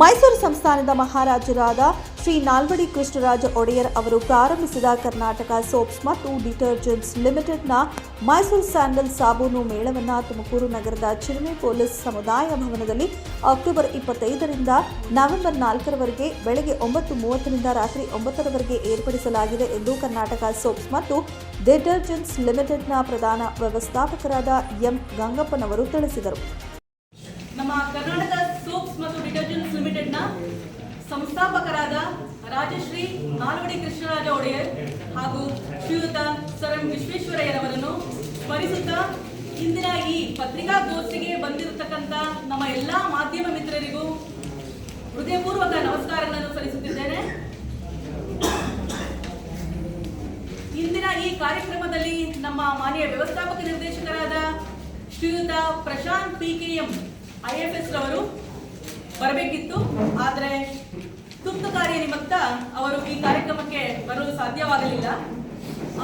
ಮೈಸೂರು ಸಂಸ್ಥಾನದ ಮಹಾರಾಜರಾದ ಶ್ರೀ ನಾಲ್ವಡಿ ಕೃಷ್ಣರಾಜ ಒಡೆಯರ್ ಅವರು ಪ್ರಾರಂಭಿಸಿದ ಕರ್ನಾಟಕ ಸೋಪ್ಸ್ ಮತ್ತು ಡಿಟರ್ಜೆಂಟ್ಸ್ ಲಿಮಿಟೆಡ್ನ ಮೈಸೂರು ಸ್ಯಾಂಡಲ್ ಸಾಬೂನು ಮೇಳವನ್ನು ತುಮಕೂರು ನಗರದ ಚಿರುಮೆ ಪೊಲೀಸ್ ಸಮುದಾಯ ಭವನದಲ್ಲಿ ಅಕ್ಟೋಬರ್ ಇಪ್ಪತ್ತೈದರಿಂದ ನವೆಂಬರ್ ನಾಲ್ಕರವರೆಗೆ ಬೆಳಗ್ಗೆ ಒಂಬತ್ತು ಮೂವತ್ತರಿಂದ ರಾತ್ರಿ ಒಂಬತ್ತರವರೆಗೆ ಏರ್ಪಡಿಸಲಾಗಿದೆ ಎಂದು ಕರ್ನಾಟಕ ಸೋಪ್ಸ್ ಮತ್ತು ಡಿಟರ್ಜೆಂಟ್ಸ್ ಲಿಮಿಟೆಡ್ನ ಪ್ರಧಾನ ವ್ಯವಸ್ಥಾಪಕರಾದ ಎಂ ಗಂಗಪ್ಪನವರು ತಿಳಿಸಿದರು. ನಮ್ಮ ಕರ್ನಾಟಕ ಸೋಪ್ಸ್ ಮತ್ತು ಡಿಟರ್ಜೆಂಟ್ಸ್ ಲಿಮಿಟೆಡ್ನ ಸಂಸ್ಥಾಪಕರಾದ ರಾಜಶ್ರೀ ನಾಲ್ವಡಿ ಕೃಷ್ಣರಾಜ ಒಡೆಯರ್ ಹಾಗೂ ಶ್ರೀಯುತ ಸರ್ ಎಂ ವಿಶ್ವೇಶ್ವರಯ್ಯರವರನ್ನು ಸ್ಮರಿಸುತ್ತಾ ಇಂದಿನ ಈ ಪತ್ರಿಕಾಗೋಷ್ಠಿಗೆ ಬಂದಿರತಕ್ಕಂಥ ನಮ್ಮ ಎಲ್ಲ ಮಾಧ್ಯಮ ಮಿತ್ರರಿಗೂ ಹೃದಯಪೂರ್ವಕ ನಮಸ್ಕಾರಗಳನ್ನು ಸಲ್ಲಿಸುತ್ತಿದ್ದೇನೆ. ಇಂದಿನ ಈ ಕಾರ್ಯಕ್ರಮದಲ್ಲಿ ನಮ್ಮ ಮಾನ್ಯ ವ್ಯವಸ್ಥಾಪಕ ನಿರ್ದೇಶಕರಾದ ಶ್ರೀಯುತ Prashanth P K M I F S ರವರು ಬರಬೇಕಿತ್ತು, ಆದರೆ ತುರ್ತು ಕಾರ್ಯ ನಿಮಿತ್ತ ಅವರು ಈ ಕಾರ್ಯಕ್ರಮಕ್ಕೆ ಬರಲು ಸಾಧ್ಯವಾಗಲಿಲ್ಲ.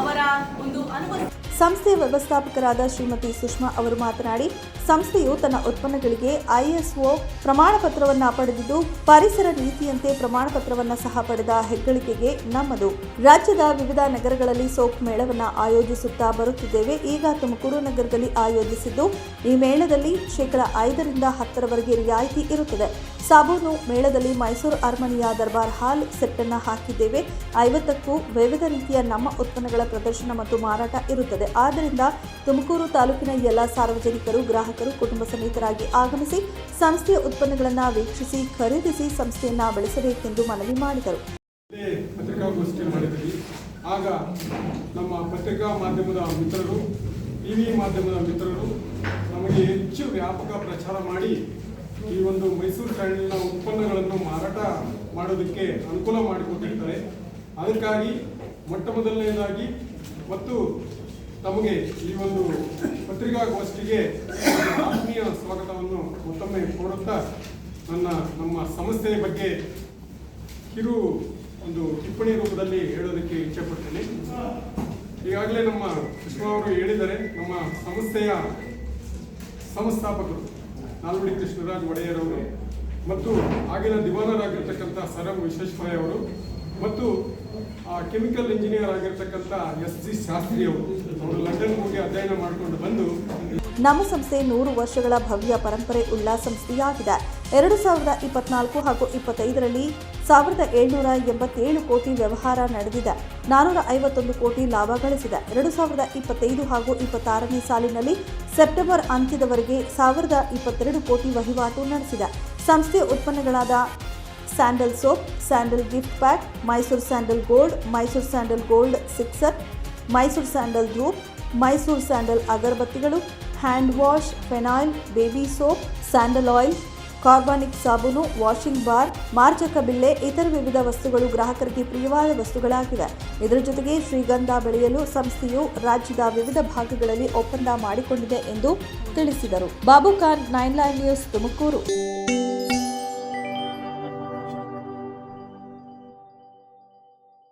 ಅವರ ಒಂದು ಅನುಭವ ಸಂಸ್ಥೆಯ ವ್ಯವಸ್ಥಾಪಕರಾದ ಶ್ರೀಮತಿ ಸುಷ್ಮಾ ಅವರು ಮಾತನಾಡಿ, ಸಂಸ್ಥೆಯು ತನ್ನ ಉತ್ಪನ್ನಗಳಿಗೆ ಐಎಸ್ಒ ಪ್ರಮಾಣ ಪತ್ರವನ್ನು ಪಡೆದಿದ್ದು, ಪರಿಸರ ನೀತಿಯಂತೆ ಪ್ರಮಾಣ ಪತ್ರವನ್ನು ಸಹ ಪಡೆದ ಹೆಗ್ಗಳಿಕೆಗೆ ನಮ್ಮದು. ರಾಜ್ಯದ ವಿವಿಧ ನಗರಗಳಲ್ಲಿ ಸೋಪ್ ಮೇಳವನ್ನು ಆಯೋಜಿಸುತ್ತಾ ಬರುತ್ತಿದ್ದೇವೆ. ಈಗ ತುಮಕೂರು ನಗರದಲ್ಲಿ ಆಯೋಜಿಸಿದ್ದು, ಈ ಮೇಳದಲ್ಲಿ ಶೇಕಡ ಐದರಿಂದ ಹತ್ತರವರೆಗೆ ರಿಯಾಯಿತಿ ಇರುತ್ತದೆ. ಸಾಬೂನು ಮೇಳದಲ್ಲಿ ಮೈಸೂರು ಅರಮನೆಯ ದರ್ಬಾರ್ ಹಾಲ್ ಸೆಟ್ಟನ್ನು ಹಾಕಿದ್ದೇವೆ. ಐವತ್ತಕ್ಕೂ ವಿವಿಧ ರೀತಿಯ ನಮ್ಮ ಉತ್ಪನ್ನಗಳ ಪ್ರದರ್ಶನ ಮತ್ತು ಮಾರಾಟ ಇರುತ್ತದೆ. ಆದ್ದರಿಂದ ತುಮಕೂರು ತಾಲೂಕಿನ ಎಲ್ಲ ಸಾರ್ವಜನಿಕರು, ಗ್ರಾಹಕರು, ಕುಟುಂಬ ಸಮೇತರಾಗಿ ಆಗಮಿಸಿ ಸಂಸ್ಥೆಯ ಉತ್ಪನ್ನಗಳನ್ನು ವೀಕ್ಷಿಸಿ ಖರೀದಿಸಿ ಸಂಸ್ಥೆಯನ್ನ ಬೆಳೆಸಬೇಕೆಂದು ಮನವಿ ಮಾಡಿದರು. ಆಗ ನಮ್ಮ ಪತ್ರಿಕಾ ಮಾಧ್ಯಮದ ಮಿತ್ರರು, ಟಿ ವಿ ಮಾಧ್ಯಮದ ಮಿತ್ರರು ನಮಗೆ ಹೆಚ್ಚು ವ್ಯಾಪಕ ಪ್ರಚಾರ ಮಾಡಿ ಈ ಒಂದು ಮೈಸೂರು ಚಾಣಿನ ಉತ್ಪನ್ನಗಳನ್ನು ಮಾರಾಟ ಮಾಡೋದಕ್ಕೆ ಅನುಕೂಲ ಮಾಡಿಕೊಟ್ಟಿರ್ತಾರೆ. ಅದಕ್ಕಾಗಿ ಮೊಟ್ಟ ಮೊದಲನೇದಾಗಿ ಮತ್ತು ತಮಗೆ ಈ ಒಂದು ಪತ್ರಿಕಾಗೋಷ್ಠಿಗೆ ಆತ್ಮೀಯ ಸ್ವಾಗತವನ್ನು ಮತ್ತೊಮ್ಮೆ ಕೋರುತ್ತಾ ನನ್ನ, ನಮ್ಮ ಸಮಸ್ಯೆಯ ಬಗ್ಗೆ ಕಿರು ಒಂದು ಟಿಪ್ಪಣಿ ರೂಪದಲ್ಲಿ ಹೇಳೋದಕ್ಕೆ ಇಚ್ಛೆಪಡ್ತೇನೆ. ಈಗಾಗಲೇ ನಮ್ಮ ಕೃಷ್ಣ ಅವರು ಹೇಳಿದರೆ ನಮ್ಮ ಸಂಸ್ಥೆಯ ಸಂಸ್ಥಾಪಕರು ನಾಲ್ವಡಿ ಕೃಷ್ಣರಾಜ್ ಒಡೆಯರ್ ಅವರು ಮತ್ತು ಆಗಿನ ದಿವಾನರಾಗಿರ್ತಕ್ಕಂಥ ಸರ್ ಎಂ ವಿಶ್ವೇಶ್ವರಯ್ಯ ಅವರು ಮತ್ತು ಕೆಮಿಕಲ್ ಇಂಜಿನಿಯರ್ ಆಗಿರ್ತಕ್ಕಂಥ ಎಸ್ ಜಿ ಶಾಸ್ತ್ರಿ ಅವರು ಲಂಡನ್ ಹೋಗಿ ಅಧ್ಯಯನ ಮಾಡಿಕೊಂಡು ಬಂದು ನಮ್ಮ ಸಂಸ್ಥೆ ನೂರು ವರ್ಷಗಳ ಭವ್ಯ ಪರಂಪರೆ ಉಳ್ಳ ಸಂಸ್ಥೆಯಾಗಿದೆ. ಎರಡು ಸಾವಿರದ ಇಪ್ಪತ್ನಾಲ್ಕು ಹಾಗೂ ಇಪ್ಪತ್ತೈದರಲ್ಲಿ ಸಾವಿರದ ಏಳ್ನೂರ ಎಂಬತ್ತೇಳು ಕೋಟಿ ವ್ಯವಹಾರ ನಡೆದಿದೆ. ನಾನೂರ ಐವತ್ತೊಂದು ಕೋಟಿ ಲಾಭ ಗಳಿಸಿದೆ. ಎರಡು ಸಾವಿರದ ಇಪ್ಪತ್ತೈದು ಹಾಗೂ ಇಪ್ಪತ್ತಾರನೇ ಸಾಲಿನಲ್ಲಿ ಸೆಪ್ಟೆಂಬರ್ ಅಂತ್ಯದವರೆಗೆ ಸಾವಿರದ ಇಪ್ಪತ್ತೆರಡು ಕೋಟಿ ವಹಿವಾಟು ನಡೆಸಿದೆ. ಸಂಸ್ಥೆಯ ಉತ್ಪನ್ನಗಳಾದ sandal soap sandal gift pack Mysore sandal gold Mysore sandal gold sixer Mysore sandal dhoop Mysore sandal ಅಗರಬತ್ತಿಗಳು hand wash phenyl baby soap sandal oil carbolic ಸಾಬೂನು ವಾಷಿಂಗ್ ಬಾರ್ ಮಾರ್ಜಕ ಬಿಲ್ಲೆ ಇತರ ವಿವಿಧ ವಸ್ತುಗಳು ಗ್ರಾಹಕರಿಗೆ ಪ್ರಿಯವಾದ ವಸ್ತುಗಳಾಗಿವೆ. ಇದರ ಜೊತೆಗೆ ಶ್ರೀಗಂಧ ಬೆಳೆಯಲು ಸಂಸ್ಥೆಯು ರಾಜ್ಯದ ವಿವಿಧ ಭಾಗಗಳಲ್ಲಿ ಒಪ್ಪಂದ ಮಾಡಿಕೊಂಡಿದೆ ಎಂದು ತಿಳಿಸಿದರು. Babu Khan nine line news Tumakuru.